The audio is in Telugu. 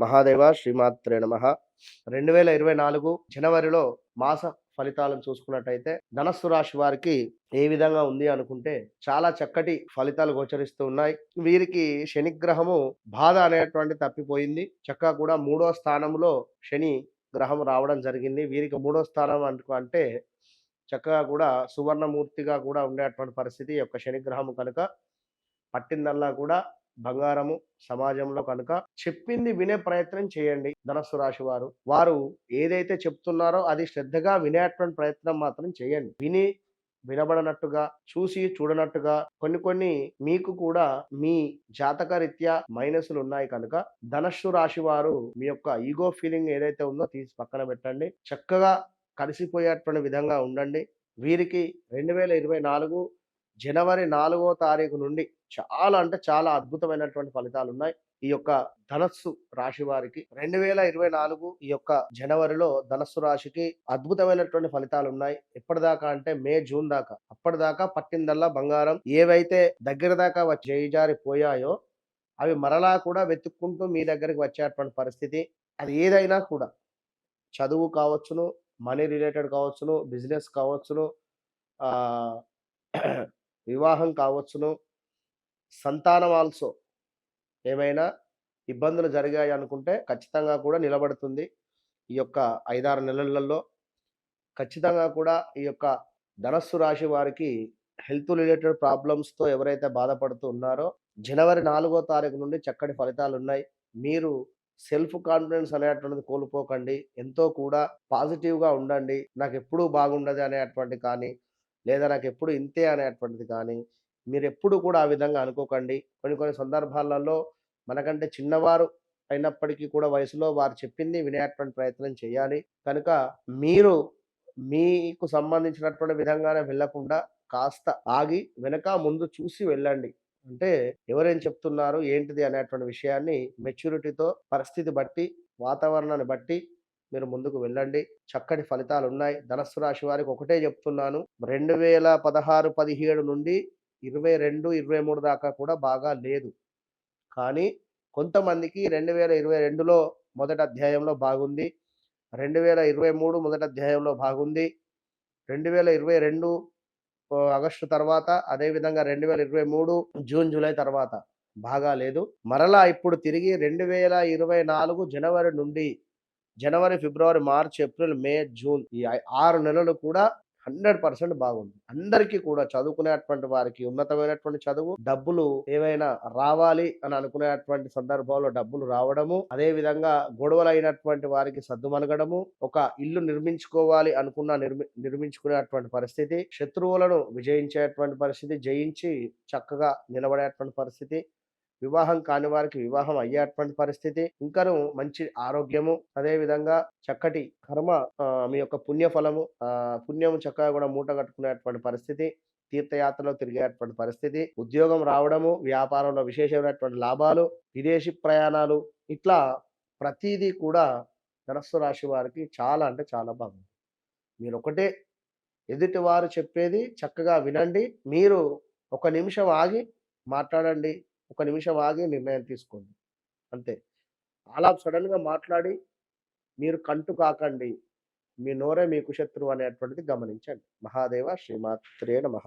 మహాదేవ శ్రీమాత్రే నమ. రెండు వేల ఇరవై నాలుగు జనవరిలో మాస ఫలితాలను చూసుకున్నట్టయితే ధనస్సు రాశి వారికి ఏ విధంగా ఉంది అనుకుంటే చాలా చక్కటి ఫలితాలు గోచరిస్తూ ఉన్నాయి. వీరికి శనిగ్రహము బాధ అనేటువంటి తప్పిపోయింది. చక్కగా కూడా మూడో స్థానంలో శని గ్రహం రావడం జరిగింది. వీరికి మూడో స్థానం అనుకు అంటే చక్కగా కూడా సువర్ణమూర్తిగా కూడా ఉండేటువంటి పరిస్థితి. ఈ యొక్క శనిగ్రహం కనుక పట్టిందల్లా కూడా బంగారము సమాజంలో కనుక చెప్పింది వినే ప్రయత్నం చేయండి ధనస్సు రాశి వారు. వారు ఏదైతే చెప్తున్నారో అది శ్రద్ధగా వినేటువంటి ప్రయత్నం మాత్రం చేయండి. విని వినబడనట్టుగా చూసి చూడనట్టుగా కొన్ని కొన్ని మీకు కూడా మీ జాతక రీత్యా మైనస్లు ఉన్నాయి కనుక ధనస్సు రాశి వారు మీ యొక్క ఈగో ఫీలింగ్ ఏదైతే ఉందో తీసి పక్కన పెట్టండి. చక్కగా కలిసిపోయేటువంటి విధంగా ఉండండి. వీరికి రెండు వేల ఇరవై నాలుగు జనవరి నాలుగో తారీఖు నుండి చాలా అంటే చాలా అద్భుతమైనటువంటి ఫలితాలు ఉన్నాయి ఈ యొక్క ధనస్సు రాశి వారికి రెండు వేల ఇరవై నాలుగు ఈ యొక్క జనవరిలో ధనస్సు రాశికి అద్భుతమైనటువంటి ఫలితాలు ఉన్నాయి ఎప్పటిదాకా అంటే మే జూన్ దాకా. అప్పటిదాకా పట్టిందల్లా బంగారం. ఏవైతే దగ్గర దాకా వచ్చి చేయిజారి పోయాయో అవి మరలా కూడా వెతుక్కుంటూ మీ దగ్గరికి వచ్చేటువంటి పరిస్థితి. అది ఏదైనా కూడా చదువు కావచ్చును మనీ రిలేటెడ్ కావచ్చును బిజినెస్ కావచ్చును వివాహం కావచ్చును సంతానం ఆల్సో ఏమైనా ఇబ్బందులు జరిగాయి అనుకుంటే ఖచ్చితంగా కూడా నిలబడుతుంది. ఈ యొక్క ఐదారు నెలలలో ఖచ్చితంగా కూడా ఈ యొక్క ధనస్సు రాశి వారికి హెల్త్ రిలేటెడ్ ప్రాబ్లమ్స్తో ఎవరైతే బాధపడుతూ ఉన్నారో జనవరి నాలుగో తారీఖు నుండి చక్కటి ఫలితాలు ఉన్నాయి. మీరు సెల్ఫ్ కాన్ఫిడెన్స్ అనేటువంటిది కోల్పోకండి. ఎంతో కూడా పాజిటివ్గా ఉండండి. నాకు ఎప్పుడూ బాగుండదు అనేటువంటి కానీ లేదా నాకు ఎప్పుడు ఇంతే అనేటువంటిది కానీ మీరు ఎప్పుడు కూడా ఆ విధంగా అనుకోకండి. కొన్ని కొన్ని సందర్భాలలో మనకంటే చిన్నవారు అయినప్పటికీ కూడా వయసులో వారు చెప్పింది వినేటువంటి ప్రయత్నం చేయాలి. కనుక మీరు మీకు సంబంధించినటువంటి విధంగానే వెళ్ళకుండా కాస్త ఆగి వెనక ముందు చూసి వెళ్ళండి. అంటే ఎవరేం చెప్తున్నారు ఏంటిది అనేటువంటి విషయాన్ని మెచ్యూరిటీతో పరిస్థితి బట్టి వాతావరణాన్ని బట్టి మీరు ముందుకు వెళ్ళండి. చక్కటి ఫలితాలు ఉన్నాయి ధనస్సు రాశి వారికి ఒకటే చెప్తున్నాను. రెండు వేల పదహారు పదిహేడు నుండి ఇరవై రెండు ఇరవై మూడు దాకా కూడా బాగా లేదు. కానీ కొంతమందికి రెండు వేల ఇరవై రెండులో మొదటి అధ్యాయంలో బాగుంది. రెండు వేల ఇరవై మూడు మొదటి అధ్యాయంలో బాగుంది. రెండు వేల ఇరవై రెండు ఆగస్టు తర్వాత అదేవిధంగా రెండు వేల ఇరవై మూడు జూన్ జూలై తర్వాత బాగా లేదు. మరలా ఇప్పుడు తిరిగి రెండు వేల ఇరవై నాలుగు జనవరి నుండి జనవరి ఫిబ్రవరి మార్చ్ ఏప్రిల్ మే జూన్ ఈ ఆరు నెలలు కూడా హండ్రెడ్ పర్సెంట్ బాగుంది. అందరికీ కూడా చదువుకునేటువంటి వారికి ఉన్నతమైనటువంటి చదువు డబ్బులు ఏవైనా రావాలి అని అనుకునేటువంటి సందర్భంలో డబ్బులు రావడము అదే విధంగా గొడవలు అయినటువంటి వారికి సర్దుమనగడము ఒక ఇల్లు నిర్మించుకోవాలి అనుకున్న నిర్మి నిర్మించుకునేటువంటి పరిస్థితి శత్రువులను విజయించేటువంటి పరిస్థితి జయించి చక్కగా నిలబడేటువంటి పరిస్థితి వివాహం కాని వారికి వివాహం అయ్యేటువంటి పరిస్థితి. ఇంకను మంచి ఆరోగ్యము అదే విధంగా చక్కటి కర్మ మీ యొక్క పుణ్యఫలము పుణ్యము చక్కగా కూడా మూట కట్టుకునేటువంటి పరిస్థితి తీర్థయాత్రలో తిరిగేటువంటి పరిస్థితి ఉద్యోగం రావడము వ్యాపారంలో విశేషమైనటువంటి లాభాలు విదేశీ ప్రయాణాలు ఇట్లా ప్రతిదీ కూడా ధనస్సు రాశి వారికి చాలా అంటే చాలా బాగుంది. మీరు ఒకటే ఎదుటి వారు చెప్పేది చక్కగా వినండి. మీరు ఒక నిమిషం ఆగి మాట్లాడండి. ఒక నిమిషం ఆగి నిర్ణయం తీసుకోండి. అంతే. అలా సడన్గా మాట్లాడి మీరు కంటు కాకండి మీ నోరే మీకు శత్రువు అనేటువంటిది గమనించండి. మహాదేవ శ్రీమాత్రే నమః.